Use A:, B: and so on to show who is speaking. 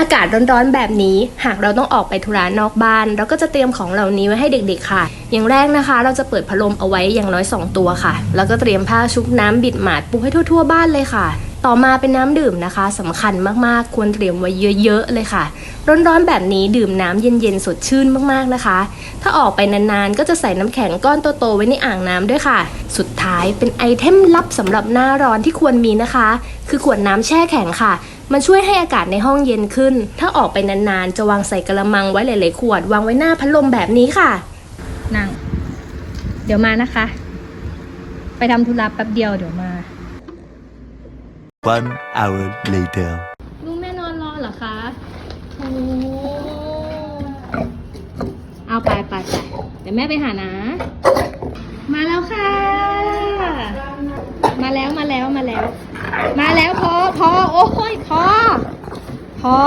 A: อากาศร้อนๆแบบนี้ หากเราต้องออกไปธุระนอกบ้าน เราก็จะเตรียมของเหล่านี้ไว้ให้เด็กๆค่ะ อย่างแรกนะคะ เราจะเปิดพัดลมเอาไว้อย่างน้อย 2 ตัวค่ะ แล้วก็เตรียมผ้าชุบน้ำบิดหมาดปูให้ทั่วๆบ้านเลยค่ะ ต่อมาเป็นน้ำดื่มนะคะสำคัญมากๆ ควรเตรียมไว้เยอะๆเลยค่ะ ร้อนๆแบบนี้ดื่มน้ำเย็นๆสดชื่นมากๆนะคะ ถ้าออกไปนานๆก็จะใส่น้ำแข็งก้อนโตๆไว้ในอ่างน้ำด้วยค่ะ สุดท้ายเป็นไอเทมลับสำหรับหน้าร้อนที่ควรมีนะคะ คือขวดน้ำแช่แข็งค่ะ มันช่วยให้อากาศในห้องเย็นขึ้น ถ้าออกไปนานๆ จะวางใส่กระมังไว้หลาย ๆ ขวด วางไว้หน้าพัดลมแบบนี้ค่ะ
B: นั่ง เดี๋ยวมานะคะ ไปทำธุระแป๊บเดียวเดี๋ยวมา
C: One hour later.
B: ลูกแม่นอนรอเหรอคะโอ้เอาไปไปไปเดี๋ยวแม่ไปหานะ มาแล้วค่ะ มาแล้วมาแล้วมาแล้ว มาแล้วพอพอโอ้ยพอพอ